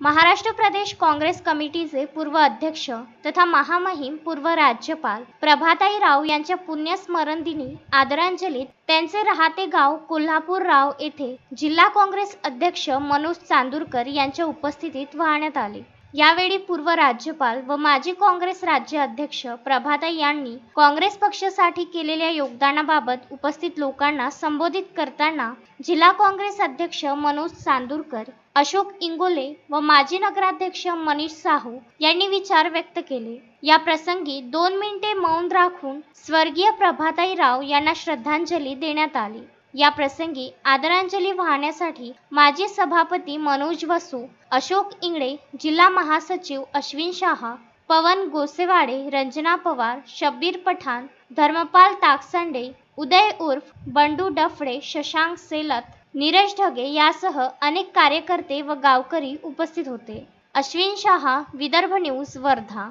महाराष्ट्र प्रदेश काँग्रेस कमिटीचे पूर्व अध्यक्ष तथा महामहिम पूर्व राज्यपाल प्रभाताई राव यांच्या पुण्यस्मरण दिनी आदरांजलीत त्यांचे राहते गाव कोल्हापूर राव येथे जिल्हा काँग्रेस अध्यक्ष मनोज चांदूरकर यांच्या उपस्थितीत वाहण्यात आले. यावेळी पूर्व राज्यपाल व माजी काँग्रेस राज्य अध्यक्ष प्रभाताई यांनी काँग्रेस पक्षासाठी केलेल्या योगदानाबाबत उपस्थित लोकांना संबोधित करताना जिल्हा काँग्रेस अध्यक्ष मनोज चांदूरकर अशोक इंगोले व माजी नगराध्यक्ष मनीष साहू यांनी विचार व्यक्त केले. या प्रसंगी दोन मिनिटे मौन राखून स्वर्गीय प्रभाताई राव यांना श्रद्धांजली देण्यात आली. या प्रसंगी आदरांजली वाहण्यासाठी माजी सभापती मनोज वसू अशोक इंगळे जिल्हा महासचिव अश्विन शहा पवन गोसेवाडे रंजना पवार शब्बीर पठाण धर्मपाल ताकसंडे उदय उर्फ बंडू डफडे शशांक सेलत नीरज ढगे यासह अनेक कार्यकर्ते व गावकरी उपस्थित होते. अश्विन शहा विदर्भ न्यूज वर्धा.